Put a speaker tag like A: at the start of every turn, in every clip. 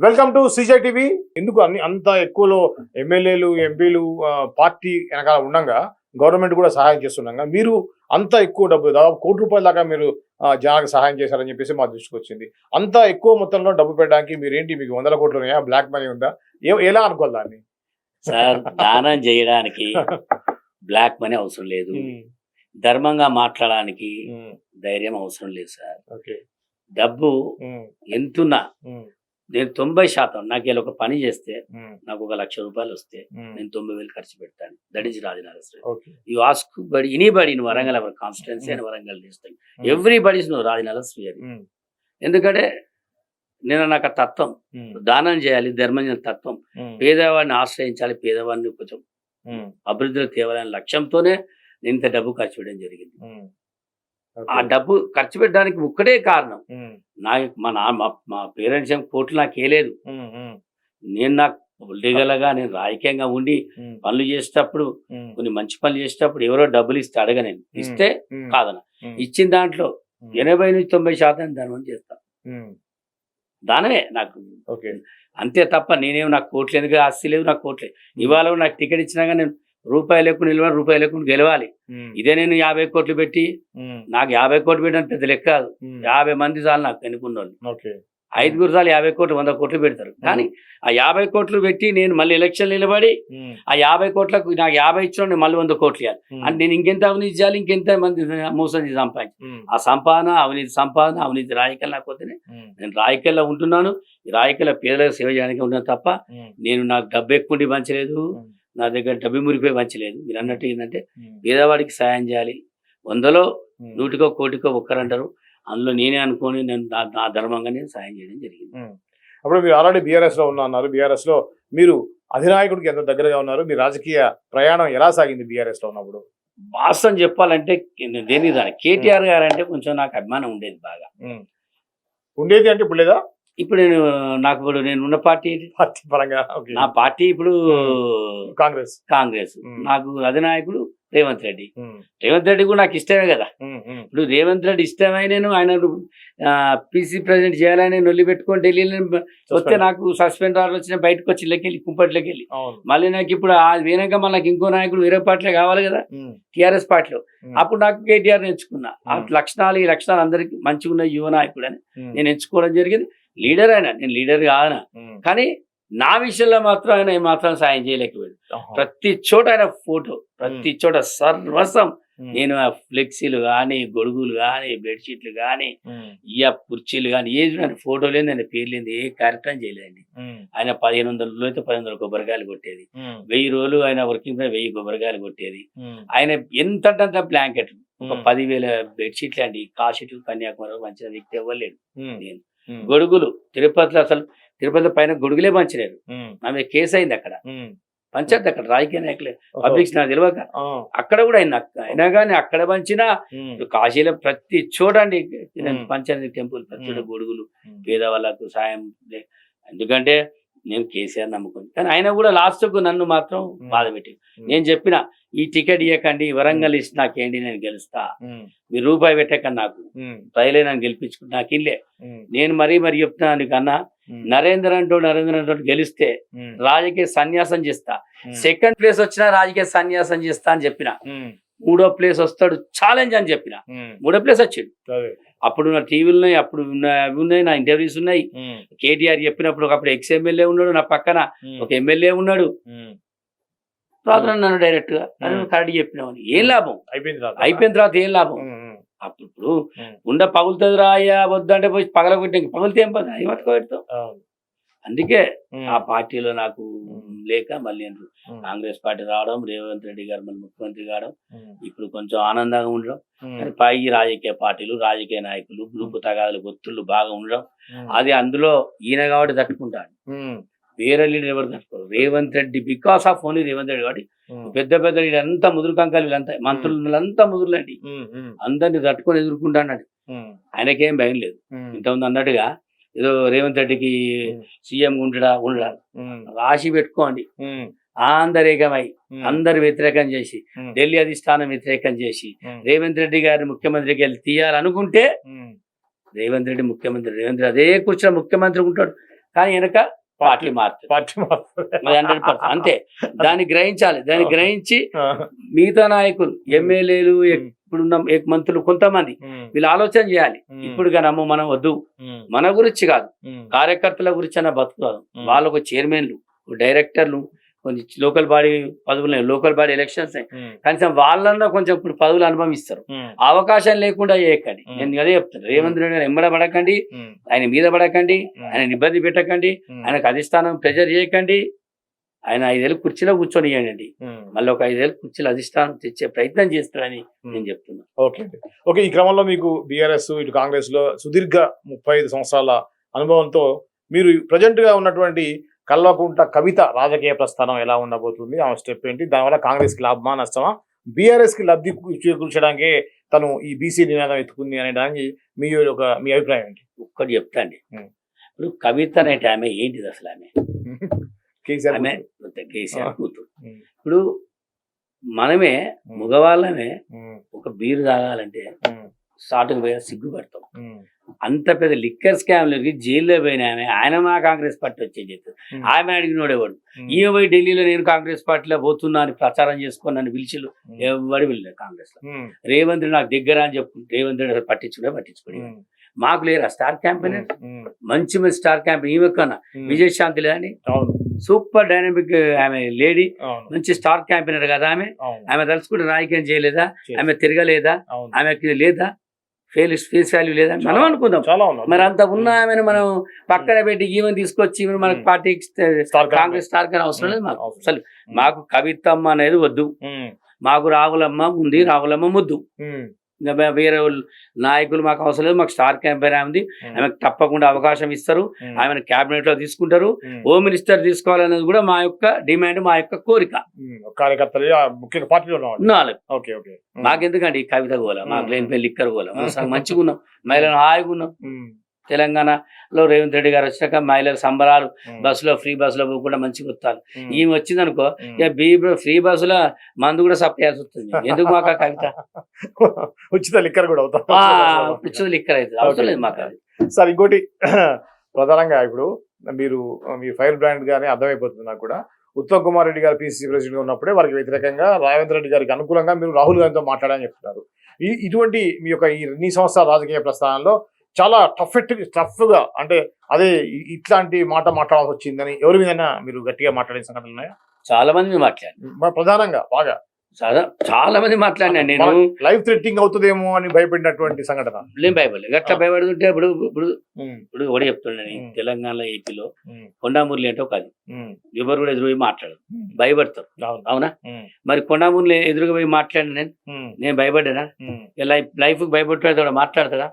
A: Welcome to CJ TV ఎందుకు అన్ని అంత ఎక్కువలో ఎమ్మెల్యేలు ఎంపీలు పార్టీ వెనకాల ఉండగా గవర్నమెంట్ కూడా సహాయం చేస్తుండగా మీరు అంత ఎక్కువ డబ్బు దాదాపు కోటి రూపాయల దాకా మీరు జనాలకు సహాయం చేశారని చెప్పేసి మా దృష్టికి వచ్చింది. అంత ఎక్కువ మొత్తంలో డబ్బు పెట్టడానికి మీరు ఏంటి మీకు వందల కోట్లు ఉన్నాయా బ్లాక్ మనీ ఉందా? ఎలా అనుకోవాలి దాన్ని?
B: సార్ దానం చేయడానికి బ్లాక్ మనీ అవసరం లేదు. ధర్మంగా మాట్లాడడానికి ధైర్యం అవసరం లేదు సార్.
A: ఓకే.
B: డబ్బు ఎంతున్నా నేను తొంభై శాతం నాకు ఇలా ఒక పని చేస్తే నాకు ఒక లక్ష రూపాయలు వస్తే నేను తొంభై వేలు ఖర్చు పెడతాను. That is Rajnagar
A: okay.
B: You ask body anybody in Warangal our constituency and Warangal district everybody's నువ్వు శ్రీహరి
A: ఉమ్,
B: ఎందుకంటే నేను నాకు ఆ తత్వం దానం చేయాలి ధర్మం చేయాలి తత్వం. పేదవాడిని ఆశ్రయించాలి పేదవాడిని కొంచెం అభివృద్ధిలో తేవాలనే లక్ష్యంతోనే నేను ఇంత డబ్బు ఖర్చు పెట్టడం జరిగింది. ఆ. డబ్బు ఖర్చు పెట్టడానికి ఒక్కటే కారణం. నాకు మా నా మా- పేరెంట్స్ ఏం కోట్లు నాకు వేయలేదు. నేను నాకు పొలిటికల్గా నేను రాజకీయంగా ఉండి పనులు చేసేటప్పుడు కొన్ని మంచి పనులు చేసేటప్పుడు ఎవరో డబ్బులు ఇస్తే అడగ నేను. ఇస్తే కాదన. ఇచ్చిన దాంట్లో ఎనభై నుంచి తొంభై శాతం ధర్మం చేస్తా.
A: ఉమ్,
B: దానమే నాకు.
A: ఓకే.
B: అంతే తప్ప నేనేం నాకు కోట్లు ఎందుకు ఆస్తి లేదు నాకు కోట్లే. ఇవాళ నాకు టికెట్ ఇచ్చినాక నేను రూపాయలు ఎక్కువ నిలవాలి రూపాయలు ఎక్కువ గెలవాలి. ఇదే నేను యాభై కోట్లు పెట్టి నాకు యాభై కోట్లు పెట్టడానికి పెద్ద లెక్క కాదు. యాభై మంది చాలు నాకు ఎన్నుకున్న వాళ్ళు ఐదుగురు చాలు యాభై కోట్లు వంద కోట్లు పెడతారు. కానీ ఆ యాభై కోట్లు పెట్టి నేను మళ్ళీ ఎలక్షన్ నిలబడి ఆ యాభై కోట్లకు నాకు యాభై ఇచ్చిన మళ్ళీ వంద కోట్లు ఇవ్వాలి అంటే నేను ఇంకెంత అవినీతి చేయాలి ఇంకెంత మంది మోసం సంపాదించి ఆ సంపాదన అవినీతి సంపాదన అవినీతి రాయకల్ నాకు వద్దనే నేను రాయకల్లో ఉంటున్నాను. ఈ రాయకల్లో పేదలకు సేవ చేయడానికి ఉన్నాను తప్ప నేను నాకు డబ్బు ఎక్కువ పంచలేదు నా దగ్గర డబ్బు మురిపోయి పంచలేదు మీరు అన్నట్టు ఏంటంటే పేదవాడికి సాయం చేయాలి. వందలో నూటికో కోటికో ఒక్కరంటారు. అందులో నేనే అనుకొని నేను నా ధర్మంగా నేను సాయం చేయడం జరిగింది.
A: అప్పుడు మీరు ఆల్రెడీ బీఆర్ఎస్లో ఉన్నా అన్నారు. బీఆర్ఎస్లో మీరు అధినాయకుడికి ఎంత దగ్గరగా ఉన్నారు? మీ రాజకీయ ప్రయాణం ఎలా సాగింది బీఆర్ఎస్లో ఉన్నప్పుడు
B: వాస్తవం చెప్పాలంటే దేని దాని? కేటీఆర్ గారు అంటే కొంచెం నాకు అభిమానం ఉండేది బాగా.
A: ఉండేది అంటే ఇప్పుడు లేదా?
B: ఇప్పుడు నేను నాకు ఇప్పుడు నేను ఉన్న పార్టీ
A: పార్టీ పరంగా
B: నా పార్టీ ఇప్పుడు
A: కాంగ్రెస్.
B: కాంగ్రెస్. నాకు అధినాయకుడు రేవంత్ రెడ్డి. రేవంత్ రెడ్డి కూడా నాకు ఇష్టమే కదా. ఇప్పుడు రేవంత్ రెడ్డి ఇష్టమై నేను ఆయన పీసీ ప్రెసిడెంట్ చేయాలని నొల్లి పెట్టుకొని ఢిల్లీలో వస్తే నాకు సస్పెండ్ ఆర్డర్ వచ్చిన బయటకు వచ్చి ఇళ్ళకెళ్ళి కుంపట్లోకి వెళ్ళి మళ్ళీ నాకు ఇప్పుడు ఆ వెనక మళ్ళీ నాకు ఇంకో నాయకుడు వేరే పార్టీలో కావాలి కదా. టీఆర్ఎస్ పార్టీలో. అప్పుడు నాకు కేటీఆర్ ఎంచుకున్నా ఆ. లక్షణాలు ఈ లక్షణాలు అందరికి మంచిగా ఉన్న యువ నాయకుడు అని నేను ఎంచుకోవడం జరిగింది. లీడర్ అయినా నేను లీడర్ కాదన కానీ నా విషయంలో మాత్రం ఆయన ఏమాత్రం సాయం చేయలేకపోయాడు. ప్రతి చోట ఆయన ఫోటో ప్రతి చోట సర్వస్వం.
A: ఉమ్,
B: నేను ఆ ఫ్లెక్సీలు కానీ గొడుగులు కానీ బెడ్షీట్లు కానీ ఆ కుర్చీలు కానీ ఏది ఆయన ఫోటో లేదు ఆయన పేరు లేదు ఏ కార్యక్రమం చేయలేదండి. ఆయన పదిహేను వందల రోజులు అయితే పదిహేను వందల కొబ్బరికాయలు కొట్టేది. వెయ్యి రోజులు ఆయన వర్కింగ్ వెయ్యి కొబ్బరికాయలు కొట్టేది. ఆయన ఎంత అంత బ్లాంకెట్. ఒక పదివేల బెడ్షీట్లు అండి. కాశీటు కన్యాకుమారి మంచిన వ్యక్తి ఇవ్వలేడు
A: ఉమ్,
B: నేను గొడుగులు. తిరుపతిలో అసలు తిరుపతి పైన గొడుగులే పంచలేరు
A: ఉమ్,
B: ఆమె కేసు అయింది అక్కడ. పంచాయతీ అక్కడ రాజకీయ నాయకులే.
A: ఓహో.
B: పబ్లిక్ నాకు తెలియక అక్కడ కూడా అయింది అయినా కానీ అక్కడ పంచినా కాశీలో ప్రతి
A: మ్మ్.
B: పంచాయతీ టెంపుల్. ప్రతి. గొడుగులు పేదవాళ్ళకు సాయం ఎందుకంటే నేను కేసీఆర్ నమ్ముకుంది కానీ ఆయన కూడా లాస్ట్కు నన్ను మాత్రం. బాధ పెట్టి. నేను చెప్పిన ఈ టికెట్ ఇవ్వకండి వరంగల్ ఇచ్చి నాకేంటి నేను గెలుస్తా. మీరు రూపాయి పెట్టకండి నాకు. ప్రజలే నన్ను గెలిపించుకుంటే నాకు ఇల్లే. నేను మరీ మరీ చెప్తున్నాను కన్నా నరేంద్ర అంటూ నరేంద్ర అంటూ గెలిస్తే రాజకీయ సన్యాసం చేస్తా. సెకండ్ ప్లేస్ వచ్చినా రాజకీయ సన్యాసం చేస్తా అని చెప్పిన. మూడో ప్లేస్ వస్తాడు ఛాలెంజ్ అని చెప్పిన. మూడో ప్లేస్ వచ్చిండు. అప్పుడు నా టీవీలు ఉన్నాయి అప్పుడు అవి ఉన్నాయి నా ఇంటర్వ్యూస్ ఉన్నాయి. కేటీఆర్ చెప్పినప్పుడు ఒకప్పుడు ఎక్స్ ఎమ్మెల్యే ఉన్నాడు నా పక్కన. ఒక ఎమ్మెల్యే ఉన్నాడు. తర్వాత నన్ను డైరెక్ట్గా
A: మ్మ్.
B: కరెక్ట్ చెప్పినామని ఏం లాభం?
A: అయిపోయింది.
B: అయిపోయిన తర్వాత ఏం లాభం? అప్పుడు. ఉండ పగులుతుంది రాయ్యా వద్దంటే పోయి పగల కొట్టి పగులుతే ఏం పని పట్టుకో పెడతావు.
A: అవును.
B: అందుకే ఆ పార్టీలో నాకు. లేక మళ్ళీ నేను కాంగ్రెస్ పార్టీ రావడం రేవంత్ రెడ్డి గారు మళ్ళీ ముఖ్యమంత్రి కావడం ఇప్పుడు కొంచెం ఆనందంగా ఉండడం. కానీ పై రాజకీయ పార్టీలు రాజకీయ నాయకులు గ్రూపు తగాదులు ఒత్తుళ్ళు బాగా ఉండడం అది అందులో ఈయన కాబట్టి తట్టుకుంటాడు. వేరే లీడర్ ఎవరు తట్టుకోరు. Revanth Reddy because of only Revanth Reddy కాబట్టి పెద్ద పెద్ద వీళ్ళంతా ముదురు కంకాలు వీళ్ళంతా మంత్రులు వీళ్ళంతా ముదురులండి. అందరిని తట్టుకొని ఎదుర్కొంటాడు. ఆయనకేం భయం లేదు. ఇంతకుముందు అన్నట్టుగా ఏదో రేవంత్ రెడ్డికి. సీఎం ఉండడా ఉండడా? రాసి పెట్టుకోండి. ఆందరేకమై అందరు వ్యతిరేకం చేసి ఢిల్లీ అధిష్టానం వ్యతిరేకం చేసి రేవంత్ రెడ్డి గారిని ముఖ్యమంత్రికి వెళ్ళి తీయాలనుకుంటే రేవంత్ రెడ్డి ముఖ్యమంత్రి రేవంత్ రెడ్డి అదే కూర్చున్న ముఖ్యమంత్రి ఉంటాడు. కానీ వెనక పార్టీ మారుతుంది.
A: పార్టీ మారుతుంది.
B: అది హండ్రెడ్ పర్సెంట్. అంతే. దాన్ని గ్రహించాలి. దాన్ని గ్రహించి మిగతా నాయకులు ఎమ్మెల్యేలు ఇప్పుడున్న మంత్రులు కొంతమంది. వీళ్ళు ఆలోచన చేయాలి. ఇప్పుడు అమ్మ మనం వద్దు. మన గురించి కాదు. కార్యకర్తల గురించి అన్న బతుకుతారు. వాళ్ళకు చైర్మన్లు డైరెక్టర్లు కొన్ని లోకల్ బాడీ పదవులు లోకల్ బాడీ ఎలక్షన్స్ కనీసం వాళ్ళన్నా కొంచెం ఇప్పుడు పదవులు అనుభవిస్తారు. అవకాశం లేకుండా చేయకండి. నేను అదే చెప్తాను రేవంత్ రెడ్డి గారు ఎంబడ పడకండి. ఆయన మీద పడకండి. ఆయన ఇబ్బంది పెట్టకండి. ఆయనకు అధిష్టానం ప్రెజర్ చేయకండి. ఆయన ఐదేళ్ళు కుర్చీలో కూర్చొనియండి. మళ్ళీ ఒక ఐదేళ్ళు కుర్చీలో అధిష్టానం తెచ్చే ప్రయత్నం చేస్తారని నేను చెప్తున్నా.
A: ఓకే అండి. ఓకే ఈ క్రమంలో మీకు బీఆర్ఎస్ ఇటు కాంగ్రెస్లో సుదీర్ఘ ముప్పై ఐదు సంవత్సరాల అనుభవంతో మీరు ప్రజెంట్గా ఉన్నటువంటి కల్వకుంట కవిత రాజకీయ ప్రస్థానం ఎలా ఉండబోతుంది ఆమె స్టెప్ ఏంటి దానివల్ల కాంగ్రెస్కి లాభమా నష్టమా బీఆర్ఎస్కి లబ్ధి చేకూర్చడానికే తను ఈ బీసీ నినాదం ఎత్తుకుంది అనే దానికి మీ ఒక మీ అభిప్రాయం ఏంటి?
B: ఒక్కటి చెప్తాండి. ఇప్పుడు కవిత అనేటి ఆమె ఏంటిది అసలు ఆమె? ఆమె. కేసీఆర్. కూతురు. ఇప్పుడు మనమే మగవాళ్ళమే ఒక బీరు తాగాలంటే స్టార్టింగ్ పోయి సిగ్గుపడతాం. అంత పెద్ద లిక్కర్ స్కామ్లకి జైల్లో పోయిన ఆమె ఆయన మా కాంగ్రెస్ పార్టీ వచ్చే చెప్తారు ఆమె అడిగినోడేవాడు ఈమె పోయి ఢిల్లీలో నేను కాంగ్రెస్ పార్టీలో పోతున్నా అని ప్రచారం చేసుకొని నన్ను పిలిచిలు ఎవడు వెళ్ళలేదు
A: కాంగ్రెస్లో
B: రేవంత్ నాకు దగ్గర అని చెప్పు రేవంత్ రెడ్డి పట్టించుకునే పట్టించుకుని మాకు లేరా స్టార్ క్యాంపెయిన్ మంచి మంచి స్టార్ క్యాంపెయిన్ ఈమె కన్నా విజయశాంతి లేదండి
A: అవును.
B: సూపర్ డైనమిక్ ఆమె లేడీ. మంచి స్టార్ క్యాంపెయినర్ కదా ఆమె. ఆమె తలుచుకుంటే రాజకీయం చేయలేదా? ఆమె తిరగలేదా? ఆమెకి లేదా? ఫేల్ ఫేస్ వాల్యూ లేదా? మనం అనుకుందాం. మరి అంత ఉన్న ఆమెను మనం పక్కన పెట్టి ఈమెను తీసుకొచ్చి ఈమెను మనకు
A: స్టార్
B: కాంగ్రెస్ స్టార్ కానీ అవసరం లేదు మాకు. అసలు మాకు కవితమ్మ అనేది వద్దు. మాకు రావులమ్మ ఉంది రావులమ్మ ముద్దు. వేరే నాయకులు మాకు అవసరం లేదు మాకు స్టార్ క్యాంపెయిన్ ఉంది. ఆమెకు తప్పకుండా అవకాశం ఇస్తారు. ఆమెను క్యాబినెట్లో తీసుకుంటారు హోమ్ మినిస్టర్ తీసుకోవాలనేది కూడా మా యొక్క డిమాండ్ మా యొక్క కోరిక.
A: కార్యకర్తలు ముఖ్యంగా పార్టీలో ఓకే ఓకే.
B: మాకెందుకండి కవిత గోల? మాకు. లేని లిక్కర్ గోల? మంచిగా ఉన్నాం మహిళలు హాయిగా ఉన్నాం తెలంగాణలో రేవంత్ రెడ్డి గారు వచ్చినాక మహిళల సంబరాలు బస్సులో ఫ్రీ బస్సులో పోకుండా మంచిగా వస్తారు.
A: ఉమ్,
B: ఈమె వచ్చిందనుకో
A: ఉమ్.
B: ఇక బీ ఫ్రీ బస్సులో మందు కూడా సప్లై చేయాల్సి వస్తుంది. ఎందుకు మాకు ఆ కవిత?
A: ఉచిత లిక్కర్ కూడా అవుతా.
B: పిచ్చులు లిక్కర్ అవుతుంది అవసరం లేదు మాకు
A: సార్ ఇంకోటి ప్రధానంగా ఇప్పుడు మీరు మీ ఫైర్ బ్రాండ్ గానే అర్థమైపోతుంది నాకు కూడా. ఉత్తమ్ కుమార్ రెడ్డి గారు పిసిసి ప్రెసిడెంట్గా ఉన్నప్పుడే వారికి వ్యతిరేకంగా రేవంత్ రెడ్డి గారికి అనుకూలంగా మీరు రాహుల్ గాంధీతో మాట్లాడాలని చెప్తున్నారు. ఈ ఇటువంటి మీ యొక్క ఈ ఇన్ని సంవత్సరాల రాజకీయ ప్రస్థానంలో చాలా టఫ్ టఫ్గా అంటే అదే ఇట్లాంటి మాట మాట్లాడాల్సి వచ్చిందని ఎవరి మీదైనా మీరు గట్టిగా మాట్లాడిన సంఘటనలు ఉన్నాయా?
B: చాలా మంది మీద మాట్లాడాను
A: మ- ప్రధానంగా బాగా.
B: చాలా చాలా మంది మాట్లాడినా నేను.
A: లైఫ్ థ్రెట్టింగ్ అవుతుందేమో అని భయపడినటువంటి సంఘటన.
B: ఏం భయపడలేదు. గట్లా
A: ఆ.
B: భయపడుతుంటే ఇప్పుడు ఇప్పుడు ఇప్పుడు ఒకటి చెప్తున్నాను
A: ఉమ్.
B: తెలంగాణలో ఏపీలో కొండామూర్లి అది.
A: ఉమ్,
B: ఎవరు కూడా ఎదురు పోయి మాట్లాడరు.
A: ఉమ్.
B: భయపడతారు.
A: అవును.
B: మరి కొండామూర్లి ఎదురుగా పోయి మాట్లాడిన నేను? నేను భయపడ్డానా?
A: ఉమ్,
B: లైఫ్ లైఫ్ భయపడుతాడు మాట్లాడతాడా.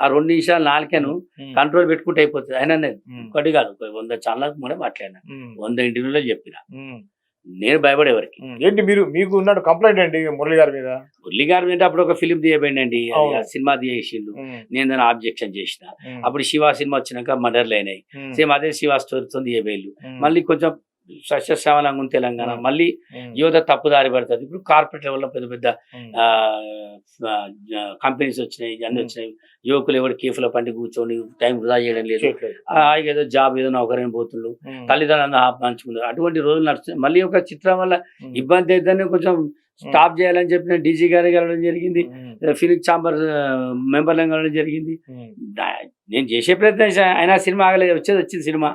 B: ఆ రెండు నిమిషాలు నాలుకను కంట్రోల్ పెట్టుకుంటే అయిపోతుంది. అయినా నేను ఒకటి కాదు వంద ఛానల్ కూడా మాట్లాడినా. వంద ఇంటర్వ్యూలో చెప్పిన. నేను భయపడేవరికి.
A: ఏంటి మీరు మీకు ఉన్న కంప్లైంట్ ఏంటి మురళి గారి మీద?
B: మురళి గారు అంటే అప్పుడు ఒక ఫిలిం తీయబడిండి
A: అవును.
B: సినిమా తీసేసిండు
A: ఉమ్,
B: నేను దాన్ని ఆబ్జెక్షన్ చేసిన. అప్పుడు శివ సినిమా వచ్చినాక మర్డర్లు అయినాయి. సేమ్ అదే శివ స్టోరీతో తీయబేళ్ళు మళ్ళీ కొంచెం సస్యశ్యామలంగా ఉంది తెలంగాణ. మళ్ళీ యువత తప్పుదారి పడుతుంది. ఇప్పుడు కార్పొరేట్ లెవెల్లో పెద్ద పెద్ద కంపెనీస్ వచ్చినాయి అన్ని. వచ్చినాయి. యువకులు ఎవరు కేఫ్లో పండి కూర్చొని టైం వృధా చేయడం లేదు. ఏదో జాబ్ ఏదో నౌకరైన పోతుండ్రు. తల్లిదండ్రులను పంచుకున్నారు అటువంటి రోజులు నడుస్తున్నాయి. మళ్ళీ ఒక చిత్రం వల్ల ఇబ్బంది అయితేనే కొంచెం స్టాప్ చేయాలని చెప్పిన డీజీ గారికి వెళ్ళడం జరిగింది. ఫిలిక్ చాంబర్ మెంబర్లను వెళ్ళడం జరిగింది. నేను చేసే ప్రయత్నం. అయినా సినిమా ఆగలేదు. వచ్చేది వచ్చింది సినిమా.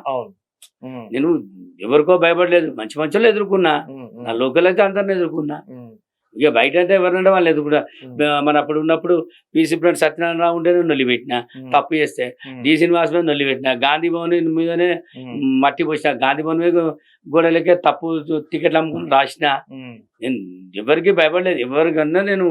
B: నేను ఎవరికో భయపడలేదు మంచి మంచి ఎదుర్కొన్నా. నా లోకల్ అయితే అందరిని ఎదుర్కొన్నా. ఇక బయట అయితే ఎవరంటే వాళ్ళు ఎదుర్కొన్నా. మన అప్పుడు ఉన్నప్పుడు పీసీ ప్రెంట్ సత్యనారాయణ ఉంటేనే నొల్లి పెట్టిన.
A: ఉమ్,
B: తప్పు చేస్తే. డి శ్రీనివాస్ మీద నొల్లి పెట్టిన. గాంధీ భవన్ మీదనే మట్టి పోసిన. గాంధీ భవన్ మీద గోడలకే తప్పు టికెట్లు అమ్ముకుని రాసిన. నేను ఎవరికి భయపడలేదు. ఎవరికన్నా నేను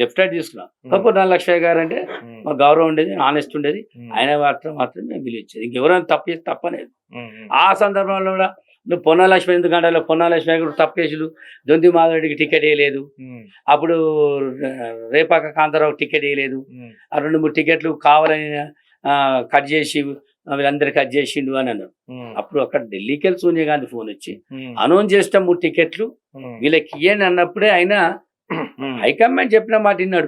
B: లెఫ్ట్ రైట్ తీసుకున్నా. కాకపోతే నాలుగు లక్ష గారు అంటే మా గౌరవం ఉండేది ఆనెస్ట్ ఉండేది. ఆయన మాత్రం మాత్రం మేము పిలిచేది ఇంకెవరైనా తప్పు చేసి తప్పనేది ఆ సందర్భంలో కూడా నువ్వు పొన్నాలక్ష్మి ఎందుకు అంటే పొన్నాలక్ష్మి కూడా తప్పు చేసిలు దొంతి మాధవరెడ్డికి టికెట్ వేయలేదు. అప్పుడు రేపాక కాంతారావు టికెట్ వేయలేదు. ఆ రెండు మూడు టికెట్లు కావాలని కట్ చేసి వీళ్ళందరూ కట్ చేసిండు అని అన్నారు. అప్పుడు అక్కడ ఢిల్లీకి వెళ్ళి సోనియా గాంధీ ఫోన్ వచ్చి అనౌన్స్ చేసిన మూడు టికెట్లు వీళ్ళకి ఇయ్యండి అన్నప్పుడే ఆయన. హైకమాండ్ చెప్పిన మాట విన్నాడు.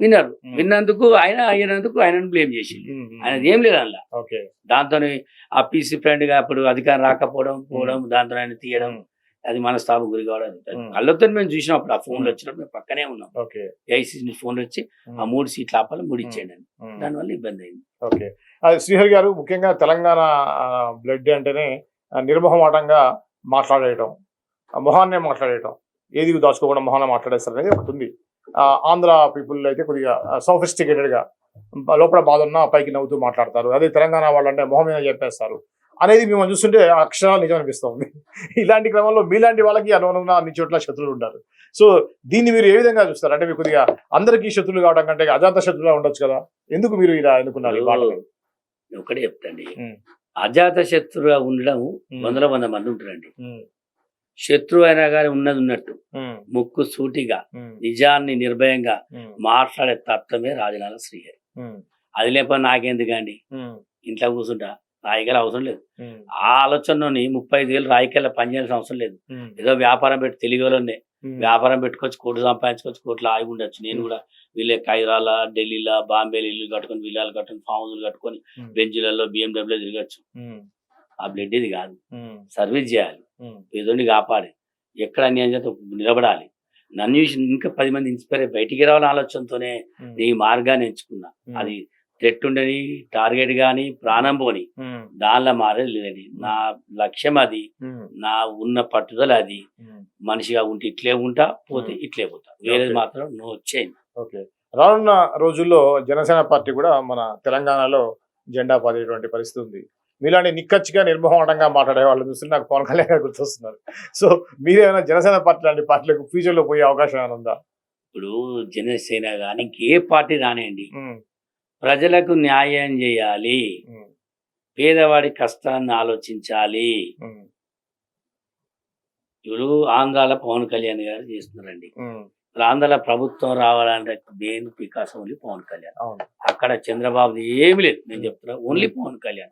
B: విన్నారు. విన్నందుకు ఆయన అయినందుకు ఆయనను బ్లేమ్ చేసి
A: ఉమ్, ఉమ్.
B: ఆయన ఏం లేదు అందులో.
A: ఓకే.
B: దాంతో ఆ పీసీ ఫ్రెండ్గా అప్పుడు అధికారం రాకపోవడం పోవడం దాంతో ఆయన తీయడం. అది మనస్తాపం గురి కావడం. కళ్ళతో మేము చూసినాం అప్పుడు ఆ ఫోన్లు. వచ్చినప్పుడు మేము పక్కనే ఉన్నాం.
A: ఓకే.
B: ఐసీ నుంచి ఫోన్లు వచ్చి. ఆ మూడు సీట్లు ఆపాలి మూడు ఇచ్చేయండి. దానివల్ల ఇబ్బంది అయింది.
A: ఓకే. అది శ్రీహరి గారు ముఖ్యంగా తెలంగాణ బ్లడ్ అంటేనే నిర్మోహమాటంగా మాట్లాడేయటం ఆ, మొహాన్నే మాట్లాడేయటం. ఏది దాచుకోకుండా మొహాన్ని మాట్లాడేస్తారు అనేది ఒకటి ఉంది. ఆ, ఆంధ్ర పీపుల్ అయితే కొద్దిగా సోఫిస్టికేటెడ్గా లోపల బాధ ఉన్నా పైకి నవ్వుతూ మాట్లాడతారు. అదే తెలంగాణ వాళ్ళు అంటే మొహం మీద చెప్పేస్తారు. అనేది మేము చూస్తుంటే అక్షరాలు నిజం అనిపిస్తుంది. ఇలాంటి క్రమంలో మీలాంటి వాళ్ళకి అనుగుణంగా అన్ని చోట్ల శత్రువులు ఉంటారు. సో దీన్ని మీరు ఏ విధంగా చూస్తారు? అంటే మీరు కొద్దిగా అందరికీ శత్రువులు కావడం కంటే అజాత శత్రువులా ఉండొచ్చు కదా? ఎందుకు మీరు ఇలా
B: నేను ఒకటే చెప్తాండి. అజాత శత్రువుగా ఉండడం. వందల వంద మంది ఉంటారండి. శత్రువు అయినా కానీ ఉన్నది ఉన్నట్టు. ముక్కు సూటిగా. నిజాన్ని నిర్భయంగా. మాట్లాడే తత్వమే రాజనాల శ్రీహరి. అది లేకపోతే నాకెందుకండి
A: ఉమ్.
B: ఇంట్లో కూర్చుంటా రాయికెళ్ళ అవసరం లేదు. ఆ ఆలోచనలోని ముప్పై ఐదు వేలు రాయికెళ్ళ పనిచేయాల్సిన అవసరం లేదు. ఏదో వ్యాపారం పెట్టి
A: ఉమ్.
B: వ్యాపారం పెట్టుకోవచ్చు కోట్లు సంపాదించుకోవచ్చు కోట్లు ఆగి ఉండొచ్చు నేను కూడా వీళ్ళే కైరాల ఢిల్లీలో బాంబేలో ఇల్లు కట్టుకొని విల్లాలు కట్టుకొని ఫామ్ హౌస్లు కట్టుకొని
A: ఉమ్.
B: బెంచ్లలో బిఎండబ్ల్యూ తిరగచ్చు. ఆ బ్లడ్ ఇది కాదు. సర్వీస్ చేయాలి. పేదోడిని కాపాడి ఎక్కడ అన్యాయం చేత నిలబడాలి నన్ను చూసి ఇంకా పది మంది ఇన్స్పైర్ బయటికి రావాలని ఆలోచనతోనే. ఈ మార్గాన్ని ఎంచుకున్నా. అది థ్రెట్ ఉండని టార్గెట్ గాని ప్రాణం పోని. దానిలో మారేది లేదండి నా లక్ష్యం అది. నా ఉన్న పట్టుదల అది. మనిషిగా ఉంటే ఇట్లే ఉంటా పోతే. ఇట్లే పోతా వేరేది. మాత్రం నో చేంజ్
A: ఓకే రానున్న రోజుల్లో జనసేన పార్టీ కూడా మన తెలంగాణలో జెండా పాదేటువంటి పరిస్థితి ఉంది మీలాంటి నిక్కచ్చిగా నిర్మోహమాటంగా మాట్లాడే వాళ్ళు చూస్తే నాకు పవన్ కళ్యాణ్ గారు గుర్తొస్తున్నారు. సో మీరేమైనా జనసేన పార్టీ లాంటి పార్టీలకు ఫ్యూచర్లో పోయే అవకాశం ఏమైనా ఉందా?
B: ఇప్పుడు జనసేన కానీ ఇంకే పార్టీ రానియండి. ప్రజలకు న్యాయం చేయాలి. పేదవాడి కష్టాన్ని ఆలోచించాలి. ఇప్పుడు ఆంధ్రాల పవన్ కళ్యాణ్ గారు చేస్తున్నారండి. ఆంధ్రాల ప్రభుత్వం రావాలంటే మెయిన్ వికాసం ఓన్లీ పవన్ కళ్యాణ్. అక్కడ చంద్రబాబు ఏమి లేదు. నేను చెప్తున్నా ఓన్లీ పవన్ కళ్యాణ్.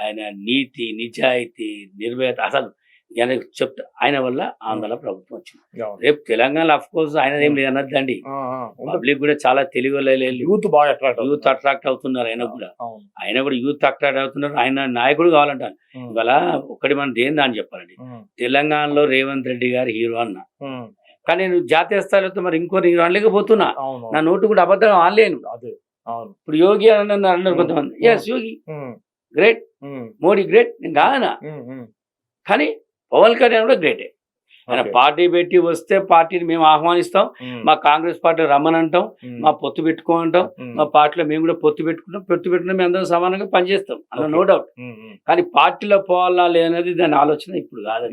B: ఆయన నీతి నిజాయితీ నిర్భయత అసలు ఆయన చెప్తా ఆయన వల్ల ఆంధ్రాల ప్రభుత్వం వచ్చింది. రేపు తెలంగాణ అఫ్ కోర్స్ ఆయన ఏం లేదు అనద్దండి. పబ్లిక్ కూడా చాలా తెలివి
A: యూత్ బాగా అట్రాక్ట్
B: యూత్ అట్రాక్ట్ అవుతున్నారు ఆయన కూడా. ఆయన కూడా యూత్ అట్రాక్ట్ అవుతున్నారు. ఆయన నాయకుడు కావాలంటాను.
A: ఉమ్.
B: ఇవాళ ఒకటి మనం దేని దాన్ని చెప్పాలండి. తెలంగాణలో రేవంత్ రెడ్డి గారు హీరో అన్న. కానీ నేను జాతీయ స్థాయిలో మరి ఇంకో హీరో అనలేకపోతున్నా. నా నోటు కూడా అబద్ధం
A: అవును.
B: ఇప్పుడు యోగి అని అన్నారు కొంతమంది. Yes Yogi. Great. Modi great నేను కాదనా. కానీ పవన్ కళ్యాణ్ కూడా గ్రేటే ఆయన. పార్టీ పెట్టి వస్తే పార్టీని మేము ఆహ్వానిస్తాం. మా కాంగ్రెస్ పార్టీ రమ్మని అంటాం. మా పొత్తు పెట్టుకోమంటాం. మా పార్టీలో మేము కూడా పొత్తు పెట్టుకుంటాం. పొత్తు పెట్టుకుని మేము అందరం సమానంగా పనిచేస్తాం. అందులో
A: ఓకే.
B: No doubt. కానీ పార్టీలో పోవాలా లేనది దాని ఆలోచన ఇప్పుడు కాదు.